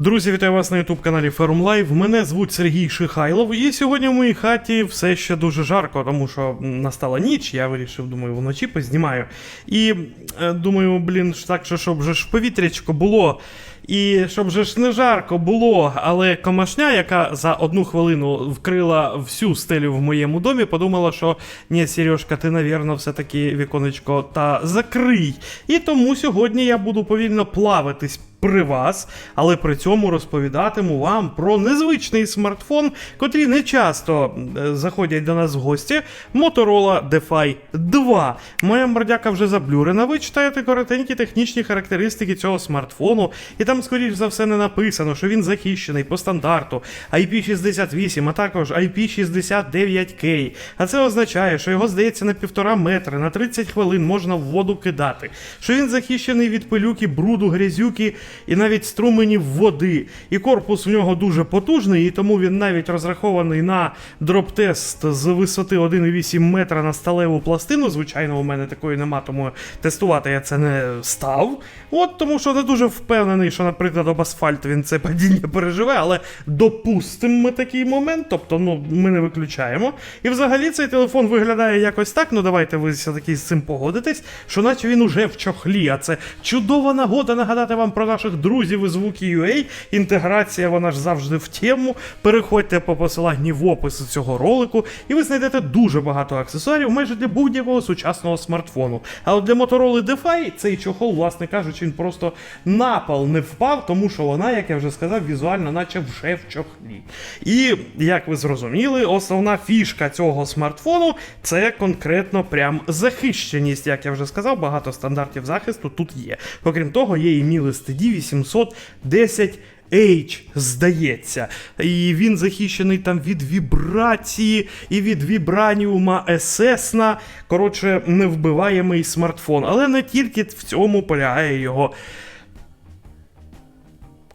Друзі, вітаю вас на youtube каналі Forum Live. Мене звуть Сергій Шихайлов, і сьогодні в моїй хаті все ще дуже жарко, тому що настала ніч. Я вирішив, думаю, вночі познімаю. І е, думаю, блін, так, що щоб же ж повітрячко було. І щоб же ж не жарко було, але комашня, яка за одну хвилину вкрила всю стелю в моєму домі, подумала, що ні, Сережка, ти, навірно, все-таки віконечко та закрий. І тому сьогодні я буду повільно плаватись при вас, але при цьому розповідатиму вам про незвичний смартфон, котрі не часто е, заходять до нас в гості. Motorola DeFi 2. Моя мордяка вже заблюрена. Ви читаєте коротенькі технічні характеристики цього смартфону, і там, скоріш за все, не написано, що він захищений по стандарту IP68, а також IP69K. А це означає, що його здається на півтора метри, на 30 хвилин можна в воду кидати. Що він захищений від пилюки, бруду, грязюки і навіть струменів води. І корпус у нього дуже потужний, і тому він навіть розрахований на дроп-тест з висоти 1,8 метра на сталеву пластину. Звичайно, у мене такої нема, тому тестувати я це не став. От тому що не дуже впевнений, що, наприклад, об асфальт він це падіння переживе, але допустимо ми такий момент, тобто ну, ми не виключаємо. І взагалі цей телефон виглядає якось так. Ну давайте ви все-таки з цим погодитесь, що наче він уже в чохлі, а це чудова нагода нагадати вам про наших друзів із Wookie.ua. Інтеграція, вона ж завжди в тему. Переходьте по посиланні в опис цього ролику, і ви знайдете дуже багато аксесуарів майже для будь-якого сучасного смартфону. А от для Motorola DeFi цей чохол, власне кажучи, він просто на пол не впав, тому що вона, як я вже сказав, візуально, наче вже в чохлі. І як ви зрозуміли, основна фішка цього смартфону це конкретно прям захищеність. Як я вже сказав, багато стандартів захисту тут є. Окрім того, є і міли стиді 810. H, здається, і він захищений там від вібрації і від вібраніума есесна. Коротше, невбиваємий смартфон. Але не тільки в цьому полягає його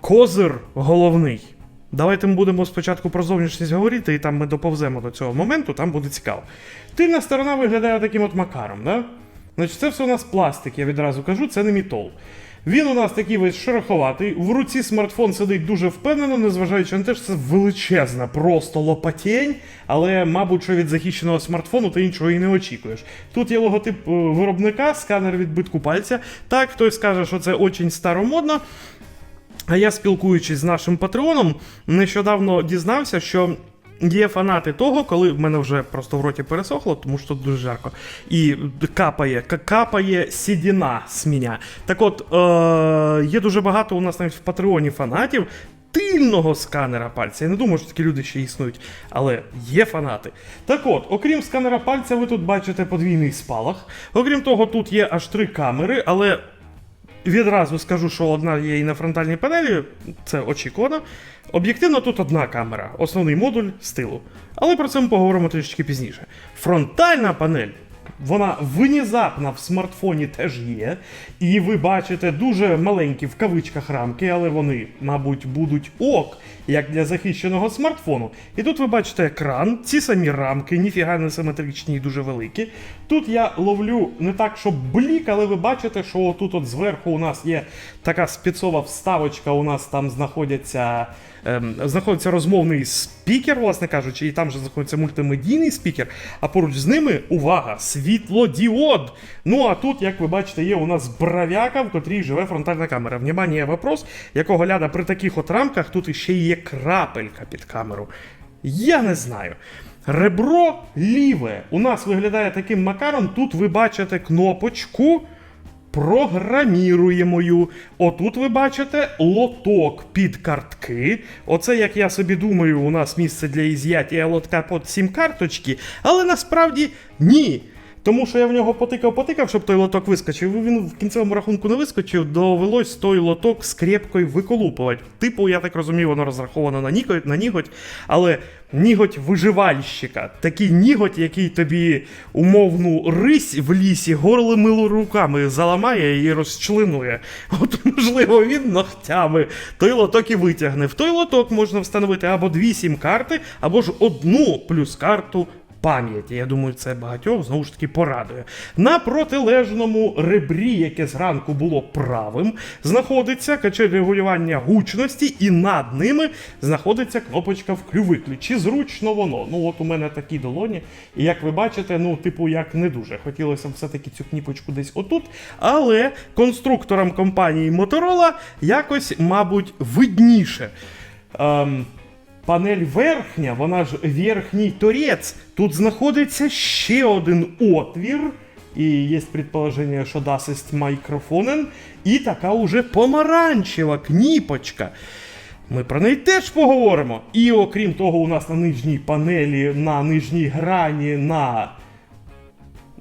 козир головний. Давайте ми будемо спочатку про зовнішність говорити, і там ми доповземо до цього моменту, там буде цікаво. Тильна сторона виглядає таким от макаром, да? Значить, це все у нас пластик, я відразу кажу, це не мітол. Він у нас такий весь шероховатий, в руці смартфон сидить дуже впевнено, незважаючи на те, що це величезна, просто лопатень, але, мабуть, що від захищеного смартфону ти іншого і не очікуєш. Тут є логотип е, виробника, сканер відбитку пальця. Так, хтось скаже, що це очень старомодно. А я, спілкуючись з нашим патреоном, нещодавно дізнався, що. Є фанати того, коли в мене вже просто в роті пересохло, тому що тут дуже жарко. І капає, капає сідіна з мене. Так от, е- є дуже багато у нас навіть в Патреоні фанатів тильного сканера пальця. Я не думаю, що такі люди ще існують, але є фанати. Так от, окрім сканера пальця, ви тут бачите подвійний спалах. Окрім того, тут є аж три камери, але Відразу скажу, що одна є і на фронтальній панелі, це очікувано. Об'єктивно, тут одна камера, основний модуль стилу. Але про це ми поговоримо трішки пізніше. Фронтальна панель, вона внезапно в смартфоні теж є. І ви бачите дуже маленькі в кавичках рамки, але вони, мабуть, будуть ок, як для захищеного смартфону. І тут ви бачите екран, ці самі рамки, ніфіга не симетричні і дуже великі. Тут я ловлю не так, щоб блік, але ви бачите, що тут от зверху у нас є така спецова вставочка, у нас там знаходяться. Ем, знаходиться розмовний спікер, власне кажучи, і там же знаходиться мультимедійний спікер, а поруч з ними, увага, світлодіод. Ну а тут, як ви бачите, є у нас бравяка, в котрій живе фронтальна камера. Внимание, вопрос, якого гляда при таких от рамках тут іще є крапелька під камеру. Я не знаю. Ребро ліве у нас виглядає таким макаром. Тут ви бачите кнопочку програміруємою. Отут ви бачите лоток під картки. Оце, як я собі думаю, у нас місце для ізяття лотка під сім карточки, але насправді ні. Тому що я в нього потикав-потикав, щоб той лоток вискочив. і Він в кінцевому рахунку не вискочив, довелось той лоток скрепкою виколупувати. Типу, я так розумію, воно розраховано на ніготь, на ніготь, але ніготь виживальщика. Такий ніготь, який тобі умовну рись в лісі горлими руками заламає і розчленує. От, можливо, він ногтями той лоток і витягне. В той лоток можна встановити або дві сім-карти, або ж одну плюс карту пам'яті. Я думаю, це багатьох знову ж таки порадує. На протилежному ребрі, яке зранку було правим, знаходиться качель регулювання гучності, і над ними знаходиться кнопочка вклю-виключ. Чи зручно воно? Ну, от у мене такі долоні. І як ви бачите, ну, типу, як не дуже. Хотілося б все-таки цю кніпочку десь отут. Але конструкторам компанії Motorola якось, мабуть, видніше. Ем, Панель верхня, вона ж верхній торець. Тут знаходиться ще один отвір. І є предположення, що дасть мікрофонен. І така уже помаранчева кніпочка. Ми про неї теж поговоримо. І окрім того, у нас на нижній панелі, на нижній грані, на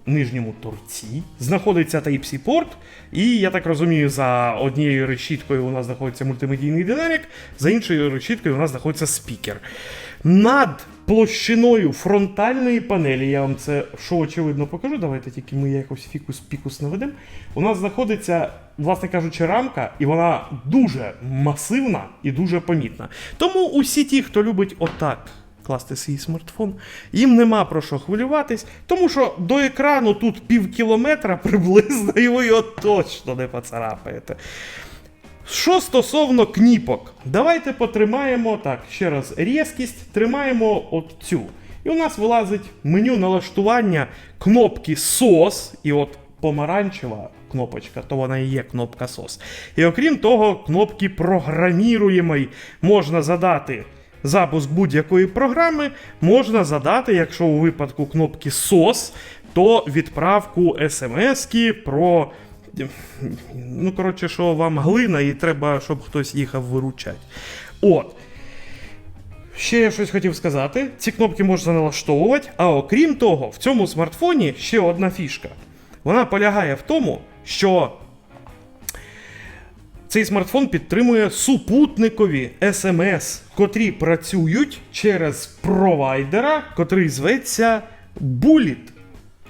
нижньому торці знаходиться Type-C порт, і я так розумію, за однією решіткою у нас знаходиться мультимедійний динамік, за іншою решіткою у нас знаходиться спікер. Над площиною фронтальної панелі, я вам це що очевидно покажу. Давайте тільки ми якось фікус-пікус наведемо. У нас знаходиться, власне кажучи, рамка, і вона дуже масивна і дуже помітна. Тому усі ті, хто любить отак класти свій смартфон. Їм нема про що хвилюватись, тому що до екрану тут пів кілометра приблизно, і ви його точно не поцарапаєте. Що стосовно кніпок, давайте потримаємо так, ще раз, різкість, тримаємо от цю. І у нас вилазить меню налаштування кнопки SOS, і от помаранчева кнопочка, то вона і є кнопка SOS. І окрім того, кнопки програміруємої можна задати запуск будь-якої програми можна задати, якщо у випадку кнопки SOS, то відправку смс про. Ну, коротше, що вам глина, і треба, щоб хтось їхав виручати. От. Ще я щось хотів сказати. Ці кнопки можна налаштовувати, а окрім того, в цьому смартфоні ще одна фішка. Вона полягає в тому, що цей смартфон підтримує супутникові SMS, котрі працюють через провайдера, котрий зветься Bullet.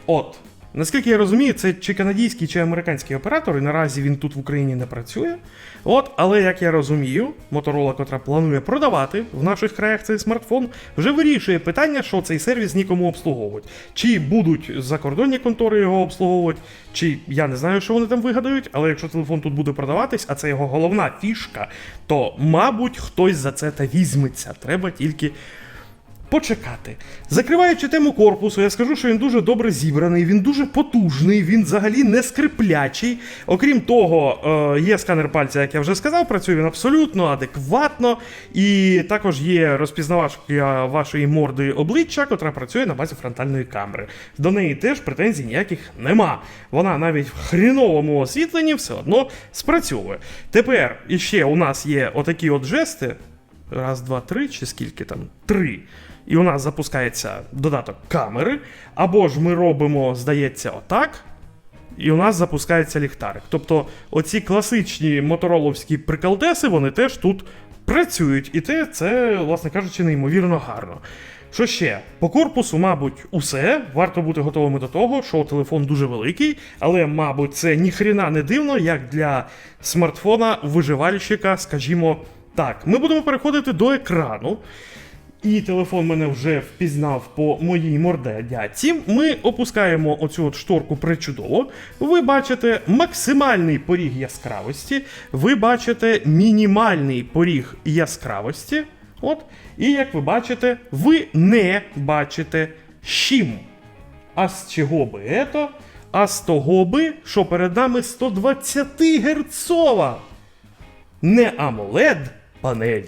От. Наскільки я розумію, це чи канадський, чи американський оператор, і наразі він тут в Україні не працює. От, але як я розумію, Motorola, котра планує продавати в наших краях цей смартфон, вже вирішує питання, що цей сервіс нікому обслуговують. Чи будуть закордонні контори його обслуговувати, чи я не знаю, що вони там вигадають, але якщо телефон тут буде продаватись, а це його головна фішка, то, мабуть, хтось за це та візьметься. Треба тільки почекати. Закриваючи тему корпусу, я скажу, що він дуже добре зібраний, він дуже потужний, він взагалі не скриплячий. Окрім того, е, є сканер пальця, як я вже сказав, працює він абсолютно адекватно. І також є розпізнавач вашої морди обличчя, котра працює на базі фронтальної камери. До неї теж претензій ніяких нема. Вона навіть в хріновому освітленні все одно спрацьовує. Тепер іще у нас є отакі от жести. Раз, два, три, чи скільки там? Три. І у нас запускається додаток камери. Або ж ми робимо, здається, отак. І у нас запускається ліхтарик. Тобто, оці класичні мотороловські приколдеси, вони теж тут працюють. І те, це, власне кажучи, неймовірно гарно. Що ще? По корпусу, мабуть, усе. Варто бути готовими до того, що телефон дуже великий, але, мабуть, це ніхрена не дивно, як для смартфона виживальщика, скажімо так. Ми будемо переходити до екрану. І телефон мене вже впізнав по моїй мордедяці. Ми опускаємо оцю от шторку причудово. Ви бачите максимальний поріг яскравості, ви бачите мінімальний поріг яскравості. От. І як ви бачите, ви не бачите щим. А з чого би ето? А з того би, що перед нами 120 герцова. Не AMOLED панель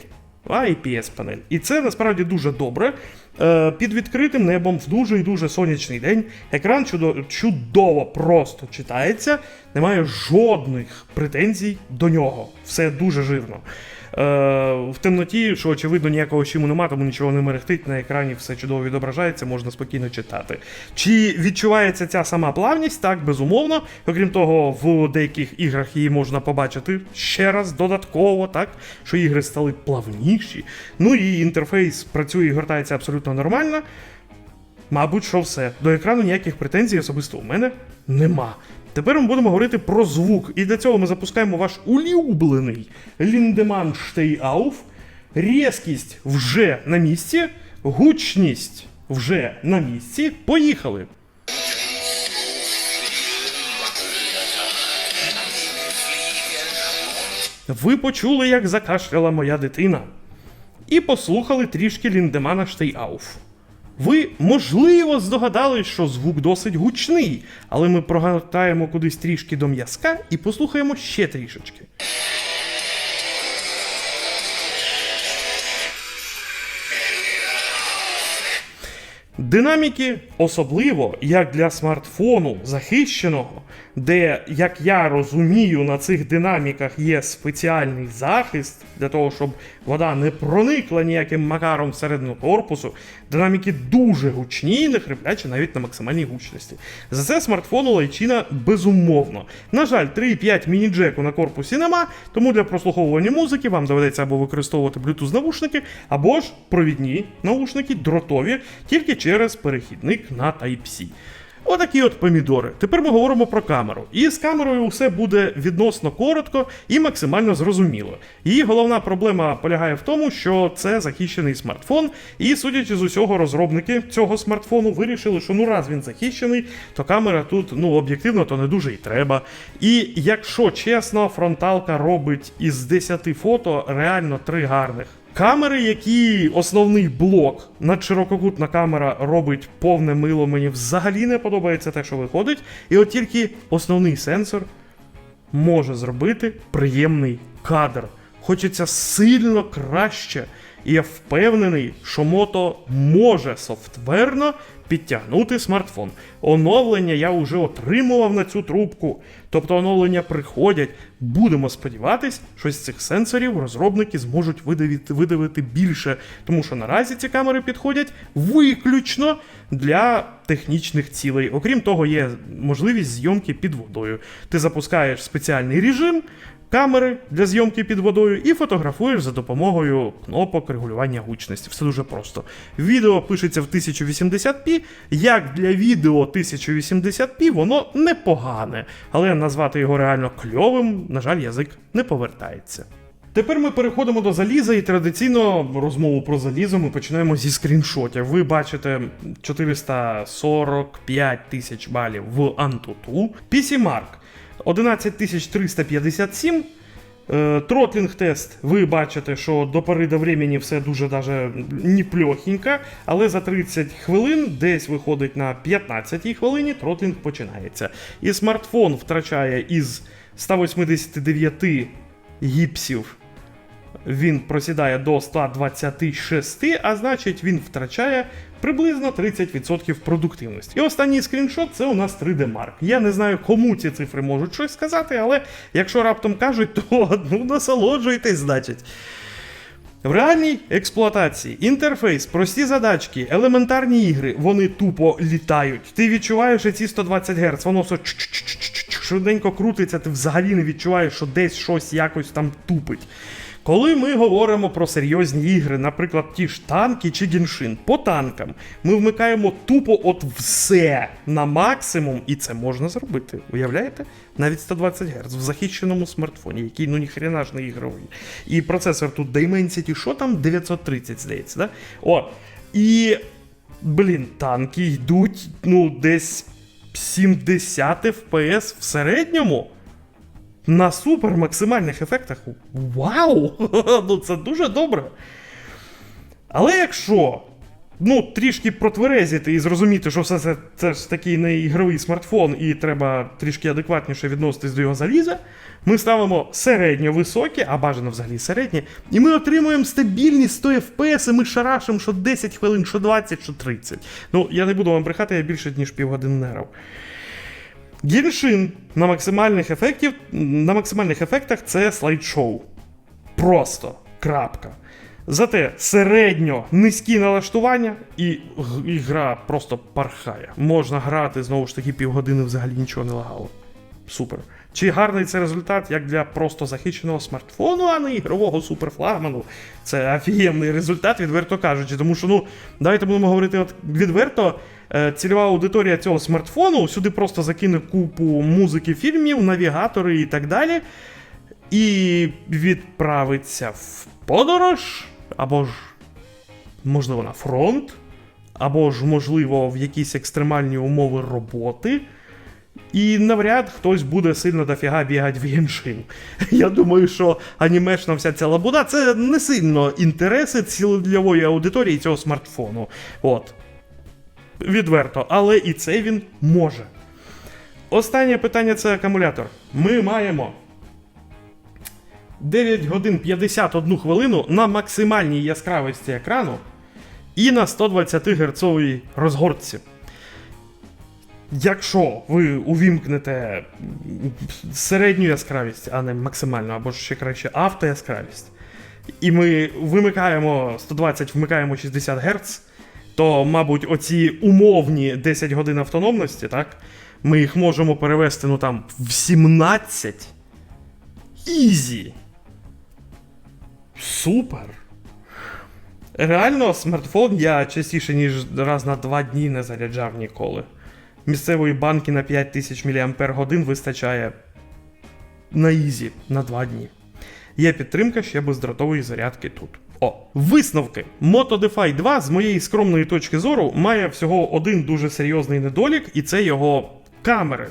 а IPS панель. І це насправді дуже добре. Е, Під відкритим небом в дуже і дуже сонячний день. Екран чудово, чудово просто читається, немає жодних претензій до нього. Все дуже жирно. Е, В темноті, що очевидно, ніякого щиму нема, тому нічого не мерехтить. На екрані все чудово відображається, можна спокійно читати. Чи відчувається ця сама плавність? Так, безумовно. Окрім того, в деяких іграх її можна побачити ще раз додатково, так, що ігри стали плавніші. Ну і інтерфейс працює і гортається абсолютно нормально. Мабуть, що все. До екрану ніяких претензій особисто у мене нема. Тепер ми будемо говорити про звук. І для цього ми запускаємо ваш улюблений Stey Auf. Різкість вже на місці, гучність вже на місці. Поїхали! Ви почули, як закашляла моя дитина, і послухали трішки Ліндемана Штейауф. Ви, можливо, здогадались, що звук досить гучний, але ми прогортаємо кудись трішки до м'язка і послухаємо ще трішечки. Динаміки, особливо як для смартфону захищеного, де, як я розумію, на цих динаміках є спеціальний захист для того, щоб вода не проникла ніяким макаром всередину корпусу. Динаміки дуже гучні, не хриплячі навіть на максимальній гучності. За це смартфону лайчина безумовно. На жаль, 3,5 міні-джеку на корпусі нема, тому для прослуховування музики вам доведеться або використовувати Bluetooth навушники, або ж провідні наушники, дротові, тільки через перехідник на Type-C. Отакі от помідори. Тепер ми говоримо про камеру. І з камерою все буде відносно коротко і максимально зрозуміло. Її головна проблема полягає в тому, що це захищений смартфон, і судячи з усього, розробники цього смартфону вирішили, що ну раз він захищений, то камера тут ну об'єктивно то не дуже і треба. І якщо чесно, фронталка робить із 10 фото реально три гарних. Камери, які основний блок, надширококутна камера робить повне мило, мені взагалі не подобається те, що виходить. І от тільки основний сенсор може зробити приємний кадр. Хочеться сильно краще. І я впевнений, що мото може софтверно підтягнути смартфон. Оновлення я вже отримував на цю трубку. Тобто оновлення приходять. Будемо сподіватись, що з цих сенсорів розробники зможуть видавити, видавити більше, тому що наразі ці камери підходять виключно для технічних цілей. Окрім того, є можливість зйомки під водою. Ти запускаєш спеціальний режим. Камери для зйомки під водою і фотографуєш за допомогою кнопок регулювання гучності. Все дуже просто. Відео пишеться в 1080p. Як для відео 1080p, воно непогане, але назвати його реально кльовим, на жаль, язик не повертається. Тепер ми переходимо до заліза, і традиційно розмову про залізо ми починаємо зі скріншотів. Ви бачите 445 тисяч балів в Antutu. PC Mark 11357. Е, Тротлінг тест, ви бачите, що до пори до времени все дуже даже неплохенько, але за 30 хвилин, десь виходить на 15 хвилині, тротлінг починається. І смартфон втрачає із 189 гіпсів він просідає до 126, а значить він втрачає приблизно 30% продуктивності. І останній скріншот це у нас 3D Mark. Я не знаю, кому ці цифри можуть щось сказати, але якщо раптом кажуть, то ну насолоджуйтесь, значить. В реальній експлуатації інтерфейс, прості задачки, елементарні ігри, вони тупо літають. Ти відчуваєш ці 120 Гц, воно все швиденько крутиться, ти взагалі не відчуваєш, що десь щось якось там тупить. Коли ми говоримо про серйозні ігри, наприклад, ті ж танки чи гіншин, по танкам ми вмикаємо тупо от все на максимум, і це можна зробити. Уявляєте? Навіть 120 Гц в захищеному смартфоні, який ну ніхрена ж не ігровий. І процесор тут Dimensity, що там 930, здається, да? О. І. Блін, танки йдуть, ну, десь 70 FPS в середньому. На супер максимальних ефектах. Вау! Ну це дуже добре. Але якщо ну, трішки протверезити і зрозуміти, що все це, це ж такий не ігровий смартфон, і треба трішки адекватніше відноситись до його заліза, ми ставимо середньо високі, а бажано взагалі середні, і ми отримуємо стабільність 100 FPS, і ми шарашимо що 10 хвилин, що 20, що 30. Ну, я не буду вам брехати, я більше ніж півгодини не. Гіншин на максимальних ефектів, на максимальних ефектах це слайд-шоу. Просто крапка. Зате середньо низькі налаштування, і і гра просто пархає. Можна грати знову ж таки півгодини взагалі нічого не лагало. Супер. Чи гарний це результат як для просто захищеного смартфону, а не ігрового суперфлагману? Це офігенний результат, відверто кажучи. Тому що, ну, давайте будемо говорити от відверто. е, Цільова аудиторія цього смартфону сюди просто закине купу музики, фільмів, навігатори і так далі. І відправиться в подорож, або ж, можливо, на фронт, або ж, можливо, в якісь екстремальні умови роботи. І навряд хтось буде сильно дофіга бігати в геншин. Я думаю, що анімешна вся ця лабуда це не сильно інтереси цільової аудиторії цього смартфону. От. Відверто, але і це він може. Останнє питання це акумулятор. Ми маємо 9 годин 51 хвилину на максимальній яскравості екрану і на 120 Гц розгортці. Якщо ви увімкнете середню яскравість, а не максимальну, або ще краще автояскравість, і ми вимикаємо 120, вмикаємо 60 Гц, то, мабуть, оці умовні 10 годин автономності, так, ми їх можемо перевести ну, там, в 17. Ізі. Супер. Реально, смартфон я частіше, ніж раз на 2 дні не заряджав ніколи. Місцевої банки на 5000 мАч вистачає на ізі на 2 дні. Є підтримка ще бездротової зарядки тут. О, висновки. Moto DeFi 2, з моєї скромної точки зору, має всього один дуже серйозний недолік, і це його камери.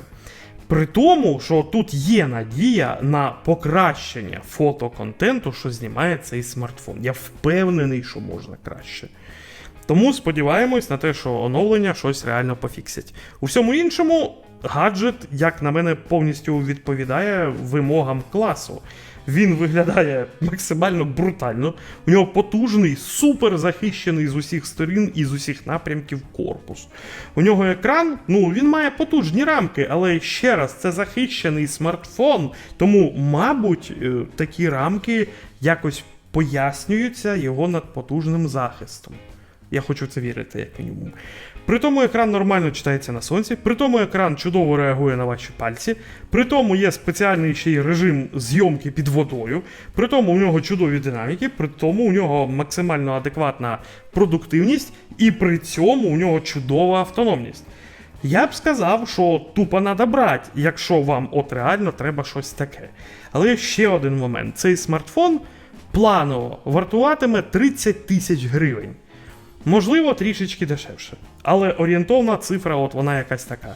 При тому, що тут є надія на покращення фотоконтенту, що знімає цей смартфон. Я впевнений, що можна краще. Тому сподіваємось на те, що оновлення щось реально пофіксять. У всьому іншому, гаджет, як на мене, повністю відповідає вимогам класу. Він виглядає максимально брутально. У нього потужний, супер захищений з усіх сторін і з усіх напрямків корпус. У нього екран, ну він має потужні рамки, але ще раз, це захищений смартфон. Тому, мабуть, е, такі рамки якось пояснюються його надпотужним захистом. Я хочу це вірити, як мінімум. При тому екран нормально читається на сонці, при тому екран чудово реагує на ваші пальці, при тому є спеціальний ще й режим зйомки під водою, при тому у нього чудові динаміки, при тому у нього максимально адекватна продуктивність, і при цьому у нього чудова автономність. Я б сказав, що тупо надо брати, якщо вам от реально треба щось таке. Але ще один момент: цей смартфон планово вартуватиме 30 тисяч гривень. Можливо, трішечки дешевше. Але орієнтовна цифра, от вона якась така.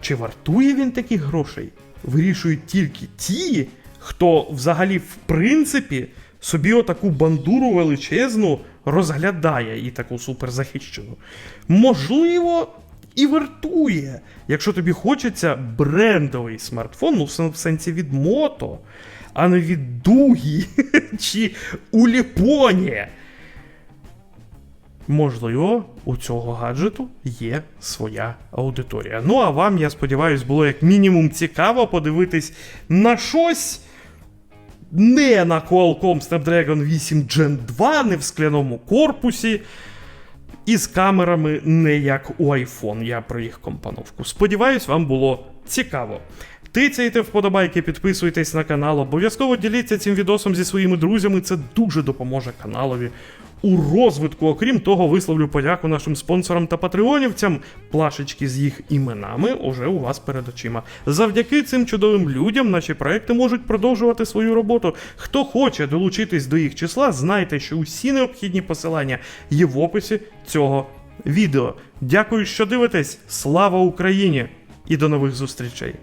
Чи вартує він таких грошей? Вирішують тільки ті, хто взагалі, в принципі, собі отаку бандуру величезну розглядає і таку суперзахищену. Можливо, і вартує, якщо тобі хочеться брендовий смартфон, ну в сенсі від мото, а не від дугі чи уліпоні. Можливо, у цього гаджету є своя аудиторія. Ну а вам, я сподіваюся, було як мінімум цікаво подивитись на щось не на Qualcomm Snapdragon 8 Gen 2, не в скляному корпусі. І з камерами не як у iPhone, я про їх компоновку. Сподіваюсь, вам було цікаво. Тицяйте вподобайки, підписуйтесь на канал, обов'язково діліться цим відосом зі своїми друзями, це дуже допоможе каналові у розвитку. Окрім того, висловлю подяку нашим спонсорам та патреонівцям. Плашечки з їх іменами уже у вас перед очима. Завдяки цим чудовим людям наші проекти можуть продовжувати свою роботу. Хто хоче долучитись до їх числа, знайте, що усі необхідні посилання є в описі цього відео. Дякую, що дивитесь. Слава Україні! І до нових зустрічей!